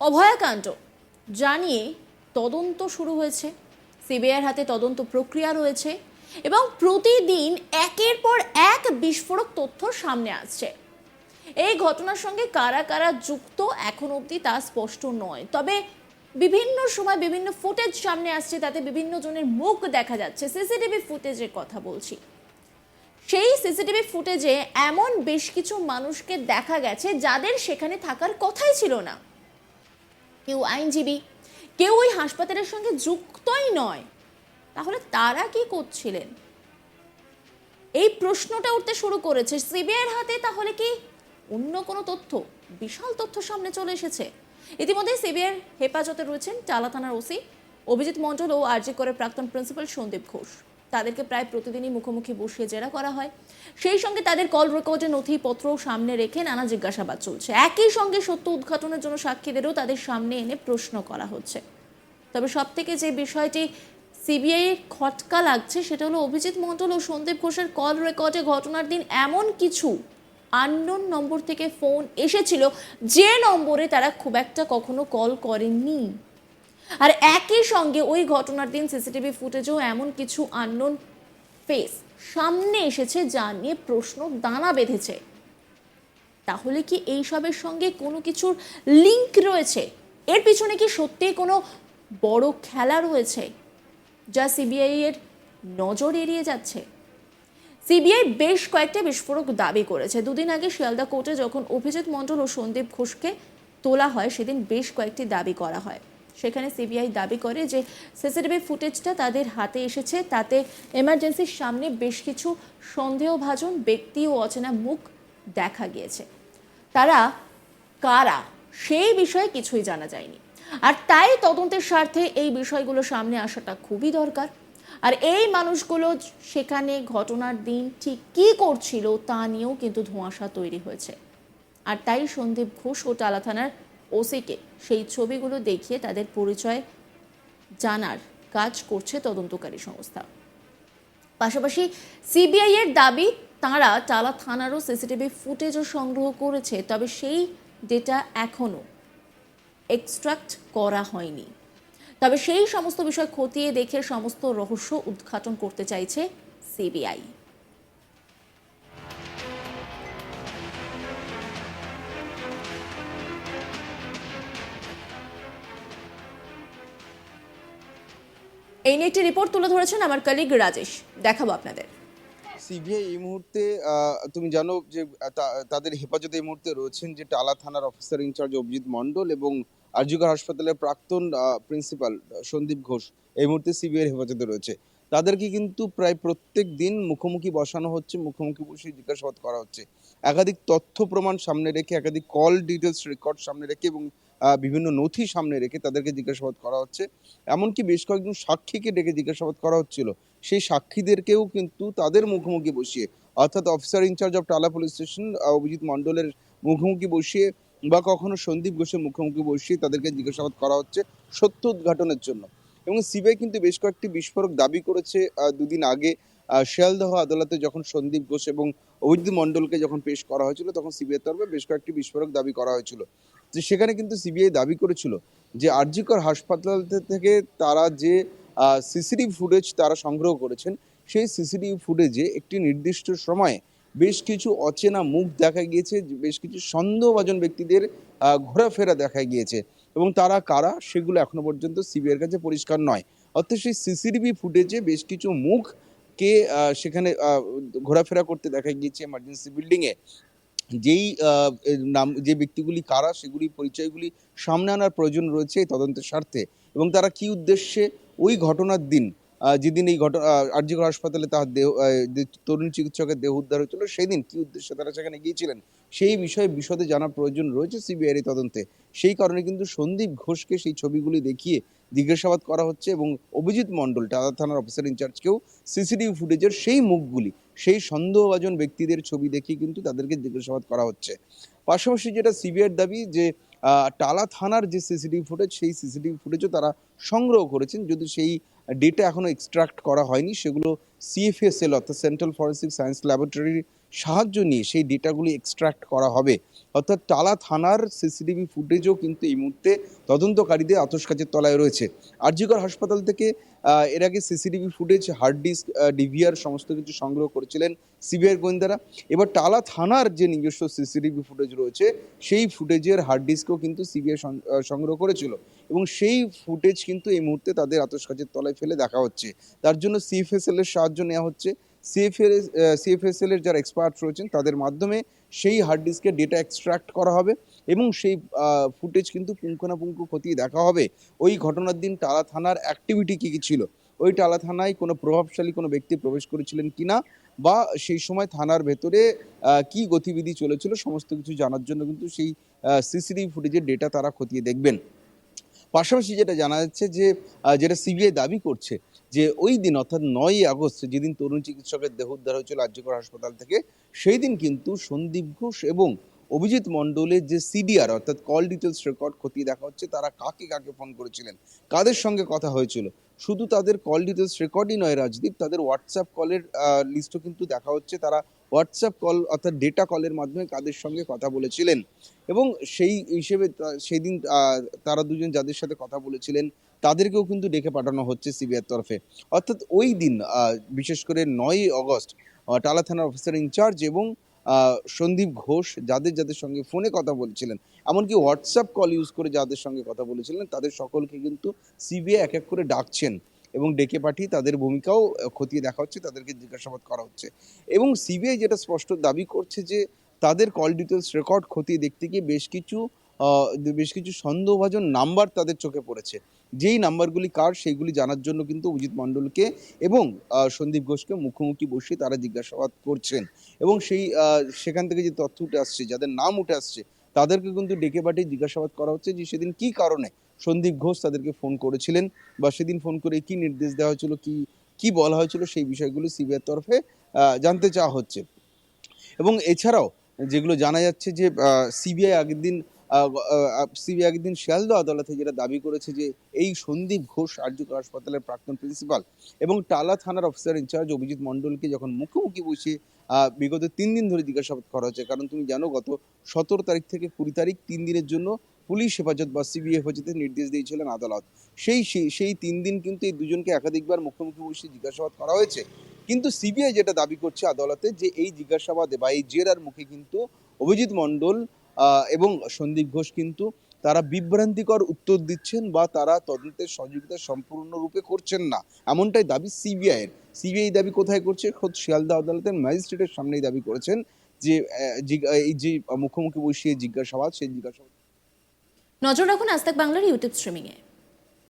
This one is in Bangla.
অভয়াকাণ্ড জানিয়ে তদন্ত শুরু হয়েছে। সিবিআইয়ের হাতে তদন্ত প্রক্রিয়া রয়েছে এবং প্রতিদিন একের পর এক বিস্ফোরক তথ্য সামনে আসছে। এই ঘটনার সঙ্গে কারা কারা যুক্ত এখন অবধি তা স্পষ্ট নয়। তবে বিভিন্ন সময় বিভিন্ন ফুটেজ সামনে আসছে, তাতে বিভিন্ন জনের মুখ দেখা যাচ্ছে। সিসিটিভি ফুটেজের কথা বলছি। সেই সিসিটিভি ফুটেজে এমন বেশ কিছু মানুষকে দেখা গেছে যাদের সেখানে থাকার কথাই ছিল না। কেউ আইনজীবী, কেউ ওই হাসপাতালের সঙ্গে যুক্তই নয়। তাহলে তারা কি করছিলেন? এই প্রশ্নটা উঠতে শুরু করেছে। সিবিআইয়ের হাতে তাহলে কি অন্য কোনো তথ্য? বিশাল তথ্য সামনে চলে এসেছে। ইতিমধ্যে সিবিআইয়ের হেফাজতে রয়েছেন টালা থানার ওসি অভিজিৎ মণ্ডল ও আরজি করে প্রাক্তন প্রিন্সিপাল সন্দীপ ঘোষ। তাদেরকে প্রায় প্রতিদিনই মুখোমুখি বসিয়ে জেরা করা হয়। সেই সঙ্গে তাদের কল রেকর্ডের নথিপত্র সামনে রেখে নানা জিজ্ঞাসাবাদ চলছে। একই সঙ্গে সত্য উদ্ঘাটনের জন্য সাক্ষীদেরও তাদের সামনে এনে প্রশ্ন করা হচ্ছে। তবে সব থেকে যে বিষয়টি সিবিআই খটকা লাগছে, সেটা হলো অভিজিৎ মণ্ডল ও সন্দীপ ঘোষের কল রেকর্ডে ঘটনার দিন এমন কিছু আননোন নম্বর থেকে ফোন এসেছিল, যে নম্বরে তারা খুব একটা কখনো কল করেননি। আর একই সঙ্গে ওই ঘটনার দিন সিসিটিভি ফুটেজেও এমন কিছু আননোন ফেস সামনে এসেছে যা নিয়ে প্রশ্ন দানা বেঁধেছে। তাহলে কি এইসবের সঙ্গে কোনো কিছুর লিংক রয়েছে? এর পিছনে কি সত্যিই কোনো বড় খেলা রয়েছে যা সিবিআই এর নজর এড়িয়ে যাচ্ছে? সিবিআই বেশ কয়েকটা বিস্ফোরক দাবি করেছে। দুদিন আগে শিয়ালদা কোর্টে যখন অভিজিৎ মণ্ডল ও সন্দীপ ঘোষকে তোলা হয়, সেদিন বেশ কয়েকটি দাবি করা হয়। সেখানে সিবিআই দাবি করে যে সিসিটিভি ফুটেজটা তাদের হাতে এসেছে। তাতে এমার্জেন্সির সামনে বেশ কিছু সন্দেহভাজন ব্যক্তি ও অচেনা মুখ দেখা গিয়েছে। তারা কারা, সেই বিষয়ে কিছুই জানা যায়নি। আর তাই তদন্তের স্বার্থে এই বিষয়গুলো সামনে আসাটা খুবই দরকার। আর এই মানুষগুলো সেখানে ঘটনার দিন ঠিক কী করছিল তা নিয়েও কিন্তু ধোঁয়াশা তৈরি হয়েছে। আর তাই সন্দীপ ঘোষ ও টালা থানার ওসিকে। সেই ছবিগুলো দেখিয়ে তাদের পরিচয় জানার কাজ করছে তদন্তকারী সংস্থা। পাশাপাশি সিবিআই এর দাবি, তারা টালা থানারও সিসিটিভি ফুটেজও সংগ্রহ করেছে, তবে সেই ডেটা এখনও এক্সট্রাক্ট করা হয়নি। তবে সেই সমস্ত বিষয় খতিয়ে দেখে সমস্ত রহস্য উদ্ঘাটন করতে চাইছে সিবিআই। এই নিয়ে একটি রিপোর্ট তুলে ধরেছেন আমার কলিগ রাজেশ। দেখাবো আপনাদের। সিবিআই এই মুহূর্তে তুমি জানো যে তাদের হেফাজতে এই মুহূর্তে রয়েছেন যে টালা থানার অফিসার ইনচার্জ অভিজিৎ মণ্ডল এবং আরজিকর হাসপাতালের প্রাক্তন প্রিন্সিপাল সন্দীপ ঘোষ এই মুহূর্তে সিবিআই হেফাজতে রয়েছে। তাদেরকে কিন্তু প্রায় প্রত্যেক দিন মুখোমুখি বসানো হচ্ছে, মুখোমুখি বসে জিজ্ঞাসাবাদ করা হচ্ছে। একাধিক তথ্য প্রমাণ সামনে রেখে, একাধিক কল ডিটেলস রেকর্ড সামনে রেখে এবং বিভিন্ন নথি সামনে রেখে তাদেরকে জিজ্ঞাসাবাদ করা হচ্ছে। এমনকি বেশ কয়েকজন সাক্ষীকে ডেকে জিজ্ঞাসাবাদ করা হচ্ছিল। সেই সাক্ষীদেরকেও কিন্তু তাদের মুখোমুখি বসিয়ে, অর্থাৎ officer in charge of Tala police station Abhijit মণ্ডলের মুখোমুখি বসিয়ে বা কখনো সন্দীপ ঘোষের মুখোমুখি বসিয়ে তাদেরকে জিজ্ঞাসাবাদ করা হচ্ছে সত্য উদ্ঘাটনের জন্য। এবং সিবিআই কিন্তু বেশ কয়েকটি বিস্ফোরক দাবি করেছে দুদিন আগে শিয়ালদহ আদালতে যখন সন্দীপ ঘোষ এবং অভিজিৎ মণ্ডলকে যখন পেশ করা হয়েছিল, তখন সিবিআই তরফে বেশ কয়েকটি বিস্ফোরক দাবি করা হয়েছিল। যে সেখানে কিন্তু সিবিআই দাবি করেছিল যে আরজিকর হাসপাতাল থেকে তারা যে সিসিটিভি ফুটেজ তারা সংগ্রহ করেছেন সেই সিসিটিভি ফুটেজে একটি নির্দিষ্ট সময়ে বেশ কিছু অচেনা মুখ দেখা গিয়েছে বেশ কিছু সন্দেহভাজন ব্যক্তিদের ঘোরাফেরা দেখা গিয়েছে। এবং তারা কারা সেগুলো এখনও পর্যন্ত সিবিআইয়ের কাছে পরিষ্কার নয়। অর্থাৎ সেই সিসিটিভি ফুটেজে বেশ কিছু মুখকে আহ, সেখানে ঘোরাফেরা করতে দেখা গিয়েছে এমার্জেন্সি বিল্ডিংয়ে যেই নাম, যে ব্যক্তিগুলি কারা, সেগুলি পরিচয়গুলি সামনে আনার প্রয়োজন রয়েছে তদন্তের স্বার্থে। এবং তারা কি উদ্দেশ্যে ওই ঘটনার দিন যেদিন এই ঘটনা আরজিকর হাসপাতালে তার দেহ তরুণ চিকিৎসকের দেহ উদ্ধার হয়েছিল সেই দিন কি উদ্দেশ্যে তারা সেখানে গিয়েছিলেন? সেই বিষয়ে বিশদে জানার প্রয়োজন রয়েছে সিবিআইয়ের তদন্তে। সেই কারণে কিন্তু সন্দীপ ঘোষকে সেই ছবিগুলি দেখিয়ে জিজ্ঞাসাবাদ করা হচ্ছে এবং অভিজিৎ মণ্ডল, টাটা থানার অফিসার ইনচার্জকেও সিসিটিভি ফুটেজের সেই মুখগুলি সেই সন্দেহভাজন ব্যক্তিদের ছবি দেখিয়ে কিন্তু তাদেরকে জিজ্ঞাসাবাদ করা হচ্ছে। পাশাপাশি যেটা সিবিআইয়ের দাবি যে টালা থানার যে সিসিটিভি ফুটেজ, সেই সিসিটিভি ফুটেজও তারা সংগ্রহ করেছেন। যদি সেই ডেটা এখনও এক্সট্রাক্ট করা হয়নি, সেগুলো সিএফএসএল অর্থাৎ সেন্ট্রাল ফরেন্সিক সায়েন্স ল্যাবরেটরি সাহায্য নিয়ে সেই ডেটাগুলি এক্সট্রাক্ট করা হবে। অর্থাৎ টালা থানার সিসিটিভি ফুটেজও কিন্তু এই মুহূর্তে তদন্তকারীদের আতসকাচের তলায় রয়েছে। আরজিকর হাসপাতাল থেকে এর আগে CCTV footage hard disk DVR সমস্ত কিছু সংগ্রহ করেছিলেন সিবিআই গোয়েন্দারা। এবার টালা থানার যে নিজস্ব সিসিটিভি ফুটেজ রয়েছে, সেই ফুটেজের হার্ড ডিস্কও কিন্তু সিবিআই সংগ্রহ করেছিল। এবং সেই ফুটেজ কিন্তু এই মুহূর্তে তাদের আতসকাচের তলায় ফেলে দেখা হচ্ছে। তার জন্য সিএফএসএল এর সাহায্য নেওয়া হচ্ছে। সিএফএল সিএফএসএল এর যারা এক্সপার্ট রয়েছেন, তাদের মাধ্যমে সেই হার্ড ডিস্কের ডেটা এক্সট্রাক্ট করা হবে এবং সেই ফুটেজ কিন্তু পুঙ্খানুপুঙ্খ খতিয়ে দেখা হবে। ওই ঘটনার দিন টালা থানার অ্যাক্টিভিটি কী কী ছিল? ওই টালা থানায় কোনো প্রভাবশালী কোনো ব্যক্তি প্রবেশ করেছিলেন কিনা? বা সেই সময় থানার ভেতরে কি গতিবিধি চলেছিল? সমস্ত কিছু জানার জন্য কিন্তু সেই সিসিটিভি ফুটেজের ডেটা তারা খতিয়ে দেখবেন। পাশাপাশি যেটা জানা যাচ্ছে যে যেটা সিবিআই দাবি করছে যে ওই দিন, অর্থাৎ নয়ই আগস্ট, যেদিন তরুণ চিকিৎসকের দেহ উদ্ধার হয়েছিল আর্যকর হাসপাতাল থেকে, সেই দিন কিন্তু সন্দীপ ঘোষ এবং অভিজিৎ মণ্ডলের যে সিডিআর, অর্থাৎ কল ডিটেলস রেকর্ড খতিয়ে দেখা হচ্ছে, তারা কাকে কাকে ফোন করেছিলেন, কাদের সঙ্গে কথা হয়েছিল, শুধু তাদের কল ডিটেলস রেকর্ডই নয় রাজদীপ, তাদের হোয়াটসঅ্যাপ কলের লিস্টও কিন্তু দেখা হচ্ছে, তারা হোয়াটসঅ্যাপ কল অর্থাৎ ডেটা কলের মাধ্যমে কাদের সঙ্গে কথা বলেছিলেন? এবং সেই হিসেবে সেই দিন তারা দুজন যাদের সাথে কথা বলেছিলেন, তাদেরকেও কিন্তু ডেকে পাঠানো হচ্ছে সিবিআইয়ের তরফে। অর্থাৎ ওই দিন বিশেষ করে নয়ই অগস্ট টালা থানার অফিসার ইনচার্জ এবং সন্দীপ ঘোষ যাদের যাদের সঙ্গে ফোনে কথা বলছিলেন, এমনকি হোয়াটসঅ্যাপ কল ইউজ করে যাদের সঙ্গে কথা বলেছিলেন, তাদের সকলকে কিন্তু সিবিআই এক এক করে ডাকছেন। এবং ডেকে পাঠিয়ে তাদের ভূমিকাও খতিয়ে দেখা হচ্ছে, তাদেরকে জিজ্ঞাসাবাদ করা হচ্ছে। এবং সিবিআই যেটা স্পষ্ট দাবি করছে যে, তাদের কল ডিটেলস রেকর্ড খতিয়ে দেখতে গিয়ে বেশ কিছু বেশ কিছু সন্দেহভাজন নাম্বার তাদের চোখে পড়েছে। যেই নাম্বারগুলি কার, সেইগুলি জানার জন্য কিন্তু অজিত মণ্ডলকে এবং সন্দীপ ঘোষকে মুখোমুখি বসে তারা জিজ্ঞাসাবাদ করছেন। এবং সেই সেখান থেকে যে তথ্য উঠে আসছে, যাদের নাম উঠে আসছে তাদেরকে কিন্তু ডেকে পাঠিয়ে জিজ্ঞাসাবাদ করা হচ্ছে যে সেদিন কি কারণে সন্দীপ ঘোষ তাদেরকে ফোন করেছিলেন বা সেদিন ফোন করে কি নির্দেশ দেওয়া হয়েছিল, কি কি বলা হয়েছিল সেই বিষয়গুলো সিবিআইয়ের তরফে জানতে চাওয়া হচ্ছে। এবং এছাড়াও যেগুলো জানা যাচ্ছে যে সিবিআই আগের দিন সিবিআই একদিন দিন শিয়ালদহ আদালতে যেটা দাবি করেছে যে এই সন্দীপ ঘোষ আর্যকর হাসপাতালের প্রাক্তন প্রিন্সিপাল এবং টালা থানার অফিসার ইনচার্জ অভিজিৎ মণ্ডলকে যখন মুখোমুখি বসে বিগত তিন দিন ধরে জিজ্ঞাসাবাদ করা হয়েছে কারণ তুমি জানো গত সতেরো তারিখ থেকে কুড়ি তারিখ তিন দিনের জন্য পুলিশ হেফাজত বা সিবিআই হেফাজতের নির্দেশ দিয়েছিলেন আদালত। সেই, সেই- তিন দিন কিন্তু এই দুজনকে একাধিকবার মুখোমুখি বসে জিজ্ঞাসাবাদ করা হয়েছে। কিন্তু সিবিআই যেটা দাবি করছে আদালতে যে এই জিজ্ঞাসাবাদে বা এই জেরার মুখে কিন্তু অভিজিৎ মণ্ডল এবং সন্দীপ ঘোষ কিন্তু তারা বিভ্রান্তিকর উত্তর দিচ্ছেন বা তারা তদন্তের সহযোগিতা সম্পূর্ণরূপে করছেন না। এমনটাই দাবি সিবিআই এর সিবিআই দাবি কোথায় করছে? খোদ শিয়ালদা আদালতের ম্যাজিস্ট্রেটের সামনেই দাবি করেছেন যে এই যে মুখোমুখি বসিয়ে জিজ্ঞাসাবাদ, সেই জিজ্ঞাসাবাদ নজর রাখুন আজ বাংলার ইউটিউব স্ট্রিমিংয়ে